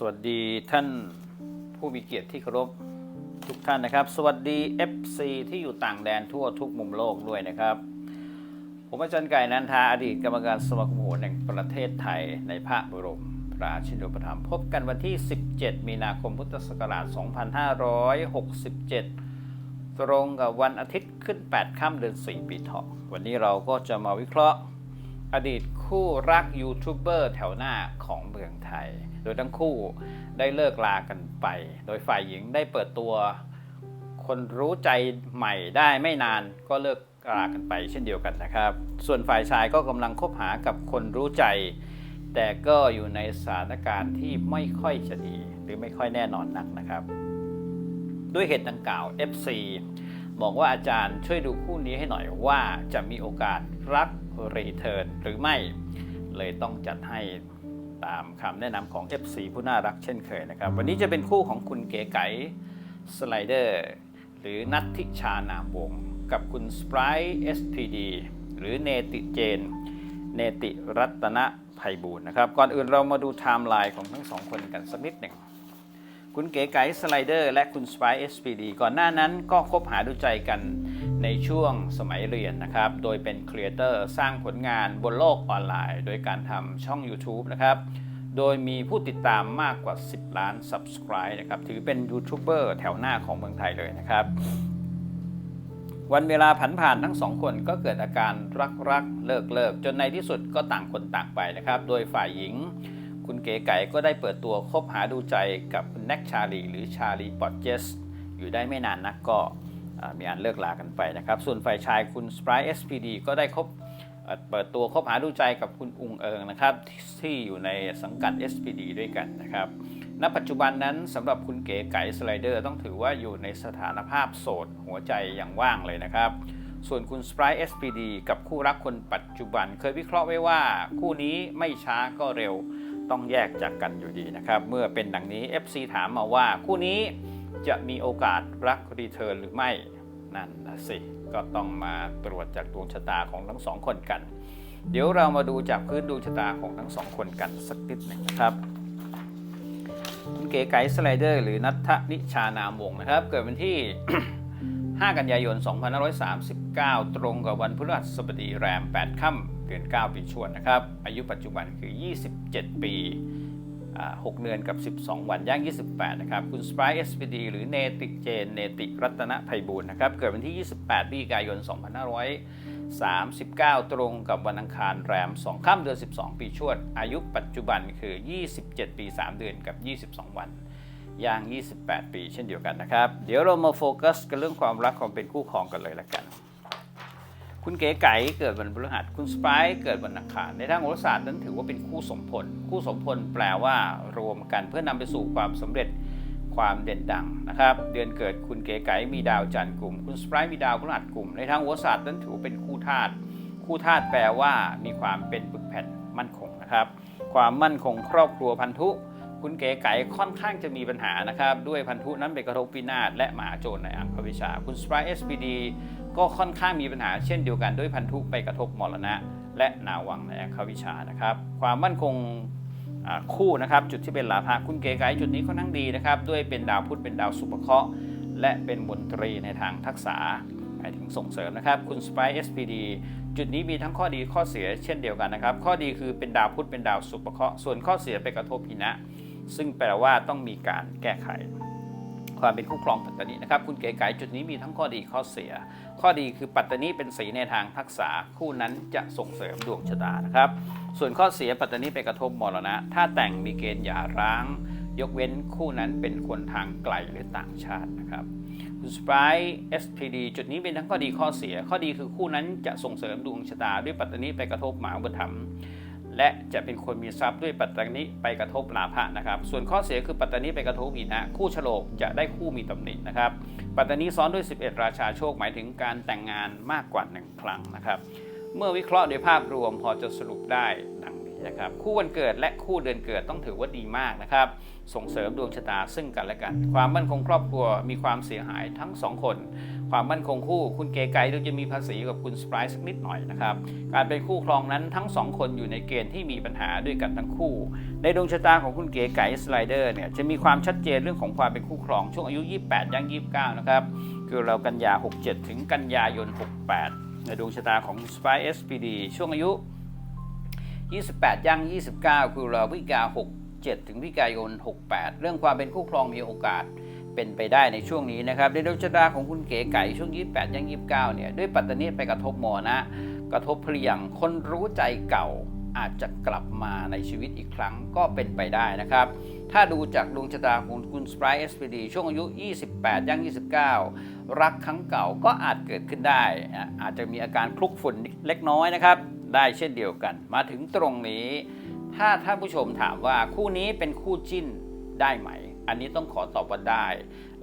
สวัสดีท่านผู้มีเกียรติที่เคารพทุกท่านนะครับ สวัสดี FC ที่อยู่ต่างแดนทั่วทุกมุมโลกด้วยนะครับ ผมอาจารย์ไก่นันทาอดีตกรรมการสมาคมโหรแห่งประเทศไทยในพระบรมราชินูปถัมภ์พบกันวันที่ 17 มีนาคมพุทธศักราช 2567 ตรงกับวันอาทิตย์ขึ้น 8 ค่ำเดือน 4 ปีเถาะวันนี้เราก็จะมาวิเคราะห์ อดีตคู่รักยูทูบเบอร์แถวหน้าของเมืองไทย โดยทั้งคู่ได้เลิกลากันไป โดยฝ่ายหญิงได้เปิดตัว คนรู้ใจใหม่ได้ไม่นานก็เลิกลากันไปเช่นเดียวกันนะครับ ส่วนฝ่ายชายก็กำลังคบหากับคนรู้ใจ แต่ก็อยู่ในสถานการณ์ที่ไม่ค่อยจะดี หรือไม่ค่อยแน่นอนนักนะครับ ด้วยเหตุดังกล่าว FC บอกว่าอาจารย์ช่วยดูคู่นี้ให้หน่อยว่าจะมีโอกาสรักรีเทิร์นหรือไม่ เลยต้องจัดให้ตามคำแนะนำของ FC ผู้น่ารักเช่นเคยนะครับ วันนี้จะเป็นคู่ของคุณเก๋ไก๋สไลเดอร์หรือนัทธิชานามวง กับคุณสปราย SPD หรือเนติเจน เนติรัตนภัยบูลย์นะครับ ก่อนอื่นเรามาดูไทม์ไลน์ของทั้งสองคนกันสักนิดหนึ่ง คุณเก๋ไก๋สไลเดอร์และคุณสไปเอสพีดีก่อนหน้านั้นก็คบหาดูใจกันในช่วงสมัยเรียนนะครับ โดยเป็นครีเอเตอร์สร้างผลงานบนโลกออนไลน์ โดยการทำช่อง YouTube นะครับ โดยมีผู้ติดตามมากกว่า 10 ล้าน Subscribe นะครับ ถือเป็นยูทูบเบอร์แถวหน้าของเมืองไทยเลยนะครับ วันเวลาผันผ่านทั้งสองคนก็เกิดอาการรักรักเลิกเลิกจนในที่สุดก็ต่างคนต่างไปนะครับ โดยฝ่ายหญิง คุณเก๋ไก่ก็ได้เปิดตัวคบหาดูใจกับคุณแน็กชาลีหรือชาลีปอตเจสอยู่ได้ไม่นานนักก็มีอันเลิกลากันไปนะครับ ส่วนฝ่ายชายคุณสปราย SPD ก็ได้คบเปิดตัวคบหาดูใจกับคุณอุงเอิงนะครับที่อยู่ในสังกัด SPD ด้วยกันนะครับณปัจจุบันนั้นสำหรับคุณเก๋ไก่สไลเดอร์ต้องถือว่าอยู่ในสถานภาพโสดหัวใจอย่างว่างเลยนะครับ ส่วนคุณสปราย SPD กับคู่รักคนปัจจุบัน เคยวิเคราะห์ไว้ว่าคู่นี้ไม่ช้าก็เร็ว ต้องแยกจากกันอยู่ดีนะครับ เมื่อเป็นดังนี้ FC ถามมาว่าคู่นี้จะมีโอกาสรักรีเทิร์นหรือไม่นั่นนะสิ ก็ต้องมาตรวจจากดวงชะตาของทั้งสองคนกัน เดี๋ยวเรามาดูจากพื้นดวงชะตาของทั้งสองคนกันสักนิดหนึ่งนะครับคุณเก๋ไก๋สไลเดอร์หรือนัทธนิชานามวงศ์นะครับ เกิดวันที่ 5 กันยายน 9 ตรงกับวันพฤหัสบดีแรม 8 ค่ำเดือน 9 ปีชวดนะครับ อายุปัจจุบันคือ 27 ปี 6 เดือนกับ 12 วันย่าง 28 นะครับ คุณสปายเอสพีดีหรือเนติเจน เนติรัตนภัยบูลย์นะครับ เกิดวันที่ 28พฤศจิกายน 2539 ตรงกับวันอังคารแรม 2 ค่ำเดือน 12 ปีชวด อายุปัจจุบันคือ 27 ปี 3 เดือนกับ 22 วันย่าง 28 ปี เช่นเดียวกันนะครับ เดี๋ยวเรามาโฟกัสกันเรื่องความรักความเป็นคู่ครองกันเลยละกัน คุณเก๋ไก่เกิดวันพฤหัส คุณสไปร์เกิดวันอังคาร ในทางโหราศาสตร์นั้นถือว่าเป็นคู่สมพล คู่สมพลแปลว่ารวมกันเพื่อนำไปสู่ความสำเร็จความเด่นดังนะครับ เดือนเกิดคุณเก๋ไก่มีดาวจันทร์กลุ่ม คุณสไปร์มีดาวพฤหัสกลุ่ม ในทางโหราศาสตร์นั้นถือว่าเป็นคู่ธาตุ คู่ธาตุแปลว่ามีความเป็นปึกแผ่นมั่นคงนะครับ ความมั่นคงครอบครัวพันธุ คุณเก๋ไก่ค่อนข้างจะมีปัญหานะครับ ด้วยพันธุนั้นไปกระทบพินาศและหมาโจรในอังควิชา คุณสไปรายเอสพีดี ก็ค่อนข้างมีปัญหาเช่นเดียวกันด้วยพันธุไปกระทบมรณะ และนาวังในอังควิชานะครับ ความมั่นคงคู่นะครับจุดที่เป็นลาภะคุณเก๋ไก่จุดนี้ค่อนข้างดีนะครับด้วยเป็นดาวพุธเป็นดาวสุภเคราะห์และเป็นมนตรีในทางทักษะหมายถึงส่งเสริมนะครับ คุณสไปายเอสพีดีจุดนี้มีทั้งข้อดีข้อเสียเช่นเดียวกันนะครับ ข้อดีคือเป็นดาวพุธเป็นดาวสุภเคราะห์ส่วนข้อเสียไปกระทบพินะ ซึ่งแปลว่าต้องมีการแก้ไข ความเป็นคู่ครองปัตตานีนะครับคุณเก๋ไก่จุดนี้มีทั้งข้อดีข้อเสีย ข้อดีคือปัตตานีเป็นสีในทางทักษะคู่นั้นจะส่งเสริมดวงชะตานะครับ ส่วนข้อเสียปัตตานีไปกระทบมรณะ ถ้าแต่งมีเกณฑ์หย่าร้าง ยกเว้นคู่นั้นเป็นคนทางไกลหรือต่างชาตินะครับคุณสปาย SPD จุดนี้เป็นทั้งข้อดีข้อเสีย ข้อดีคือคู่นั้นจะส่งเสริมดวงชะตาด้วยปัตตานีไปกระทบหมาอุปถัม และจะเป็นคนมีทรัพย์ด้วยปัตตานีไปกระทบลาภะนะครับ ส่วนข้อเสียคือปัตตานีไปกระทบอีนะคู่ฉลกจะได้คู่มีตำหนินะครับ ปัตตานีซ้อนด้วย 11 ราชาโชคหมายถึงการแต่งงานมากกว่า1ครั้งนะครับ เมื่อวิเคราะห์โดยภาพรวมพอจะสรุปได้ดังนี้นะครับ คู่วันเกิดและคู่เดือนเกิดต้องถือว่าดีมากนะครับ ส่งเสริมดวงชะตาซึ่งกันและกัน ความมั่นคงครอบครัวมีความเสียหายทั้งสองคน ความมั่นคงคู่ คุณเก๋ไก่เราจะมีภาษีกับคุณสปายสักนิดหน่อยนะครับ การเป็นคู่ครองนั้นทั้งสองคนอยู่ในเกณฑ์ที่มีปัญหาด้วยกันทั้งคู่ ในดวงชะตาของคุณเก๋ไก่สไลเดอร์เนี่ยจะมีความชัดเจนเรื่องของความเป็นคู่ครองช่วงอายุ 28ย่าง29 นะครับ คือเรากันยา 67 ถึงกันยายน 68 ในดวงชะตาของ Spy SPD ช่วงอายุ 28ย่าง29 คือเราพิกา 67 ถึงพิกายน 68 เรื่องความเป็นคู่ครองมีโอกาส เป็นไปได้ในช่วงนี้นะครับในดวงชะตาของคุณเก๋ไก่ช่วง 28ย่าง29เนี่ยด้วยปัตตานีไปกระทบมอนะ กระทบเพลียงคนรู้ใจเก่าอาจจะกลับมาในชีวิตอีกครั้งก็เป็นไปได้นะครับ ถ้าดูจากดวงชะตาของคุณสปายเอสพีดีช่วงอายุ 28ย่าง29 รักครั้งเก่าก็อาจเกิดขึ้นได้อะอาจจะมีอาการคลุกฝุ่นเล็กน้อยนะครับ ได้เช่นเดียวกัน มาถึงตรงนี้ ถ้าท่านผู้ชมถามว่าคู่นี้เป็นคู่จิ้นได้ไหม อันนี้ต้องขอตอบว่าได้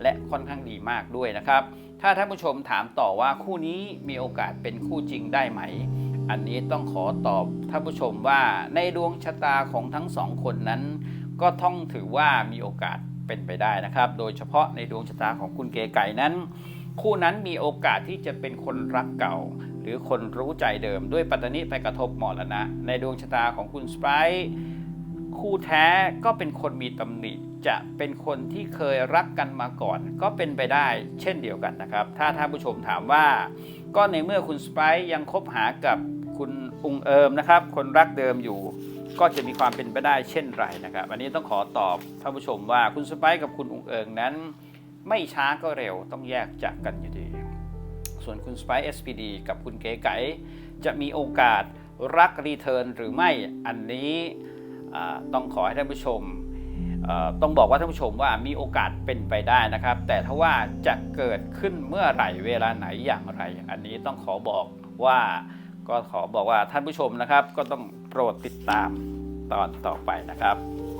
และค่อนข้างดีมากด้วยนะครับ ถ้าท่านผู้ชมถามต่อว่าคู่นี้มีโอกาสเป็นคู่จริงได้ไหม อันนี้ต้องขอตอบท่านผู้ชมว่าในดวงชะตาของทั้งสองคนนั้น ก็ต้องถือว่ามีโอกาสเป็นไปได้นะครับ โดยเฉพาะในดวงชะตาของคุณเก๋ไก่นั้น คู่นั้นมีโอกาสที่จะเป็นคนรักเก่า หรือคนรู้ใจเดิมด้วยปัตตานีไปกระทบหมอละนะในดวงชะตาของคุณสไปร์คู่แท้ก็เป็นคนมีตำหนิ จะเป็นคนที่เคยรักกันมาก่อน ก็เป็นไปได้เช่นเดียวกันนะครับ ถ้าท่านผู้ชมถามว่า ก็ในเมื่อคุณสไปร์ยังคบหากับคุณอุงเอิมนะครับ คนรักเดิมอยู่ ก็จะมีความเป็นไปได้เช่นไรนะครับ อันนี้ต้องขอตอบท่านผู้ชมว่าคุณสไปร์กับคุณอุงเอิงนั้น ไม่ช้าก็เร็วต้องแยกจากกันอยู่ดี ส่วนคุณสไปซ์ SPD กับคุณเก๋ไก๋จะมีโอกาสรักรีเทิร์นหรือไม่อันนี้ต้องขอให้ท่านผู้ชม ต้องบอกว่าท่านผู้ชมว่ามีโอกาสเป็นไปได้นะครับ แต่ถ้าว่าจะเกิดขึ้นเมื่อไหร่เวลาไหนอย่างไร อันนี้ต้องขอบอกว่าก็ขอบอกว่าท่านผู้ชมนะครับ ก็ต้องโปรดติดตามตอนต่อไปนะครับ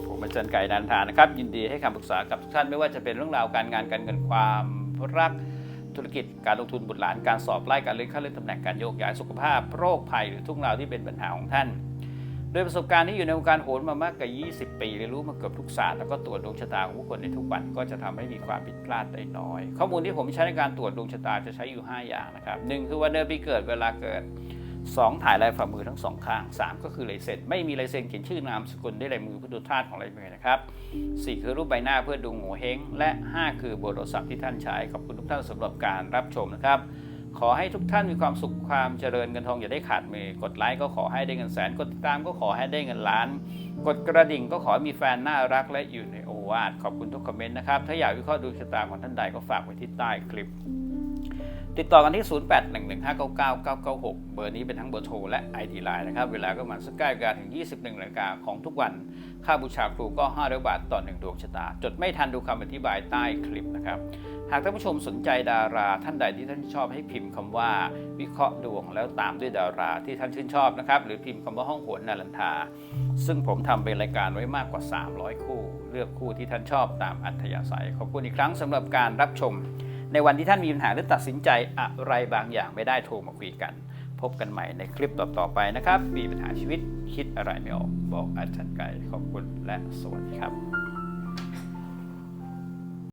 ผมอาจารย์ไก่นันทานะครับ ยินดีให้คำปรึกษากับทุกท่านไม่ว่าจะเป็นเรื่องราวการงานการเงินความรักธุรกิจการลงทุนบุตรหลานการสอบไล่การเลื่อนขั้นเลื่อนตำแหน่งการโยกย้ายสุขภาพโรคภัยหรือทุกราวที่เป็นปัญหาของท่าน โดยประสบการณ์ที่อยู่ในวงการโหนมามากกว่า 20 ปีเรียนรู้มาเกือบทุกศาสตร์แล้วก็ตรวจดวงชะตาของผู้คนในทุกวันก็จะทำให้มีความผิดพลาดได้น้อย ข้อมูลที่ผมใช้ในการตรวจดวงชะตาจะใช้อยู่ 5 อย่างนะครับหนึ่งคือวันเดือนปีเกิดเวลาเกิด 2 ถ่ายลายฝ่ามือทั้งสองข้าง 3 ก็คือลายเซ็นไม่มีลายเซ็นเขียนชื่อนามสกุลด้วยลายมือพื่อดูธาตุของลายมือนะครับ 4 คือรูปใบหน้าเพื่อดูโงเฮงและ 5 คือเบอร์โทรศัพท์ที่ท่านใช้ขอบคุณทุกท่านสำหรับการรับชมนะครับ ขอให้ทุกท่านมีความสุขความเจริญเงินทองอย่าได้ขาดมือกดไลค์ก็ขอให้ได้เงินแสน กดติดตามก็ขอให้ได้เงินล้าน กดกระดิ่งก็ขอมีแฟนน่ารักและอยู่ในโอวาทขอบคุณทุกคอมเมนต์นะครับ ถ้าอยากวิเคราะห์ดวงชะตาของท่านใดก็ฝากไว้ที่ใต้คลิป ติดต่อกันที่ 0811599996 เบอร์นี้เป็นทั้งเบอร์โทรและ ID Line นะครับ เวลาก็ประมาณสักใกล้เวลาถึง 21นาฬิกาของทุกวัน ค่าบูชาครูก็ 500 บาทต่อ 1 ดวงชะตา จดไม่ทันดูคำอธิบายใต้คลิปนะครับ หากท่านผู้ชมสนใจดาราท่านใดที่ท่านชอบให้พิมพ์คำว่าวิเคราะห์ดวงแล้วตามด้วยดาราที่ท่านชื่นชอบนะครับ หรือพิมพ์คำว่าห้องโหนนารันทา ซึ่งผมทำเป็นรายการไว้มากกว่า 300 คู่ เลือกคู่ที่ท่านชอบตามอัธยาศัย ขอบคุณอีกครั้งสำหรับการรับชม ในวันที่ท่านมีปัญหาหรือตัดสินใจอะไรบางอย่างไม่ได้โทรมาคุยกัน พบกันใหม่ในคลิปต่อๆไปนะครับ มีปัญหาชีวิตคิดอะไรไม่ออกบอกอาจารย์ไก่ขอบคุณและสวัสดีครับ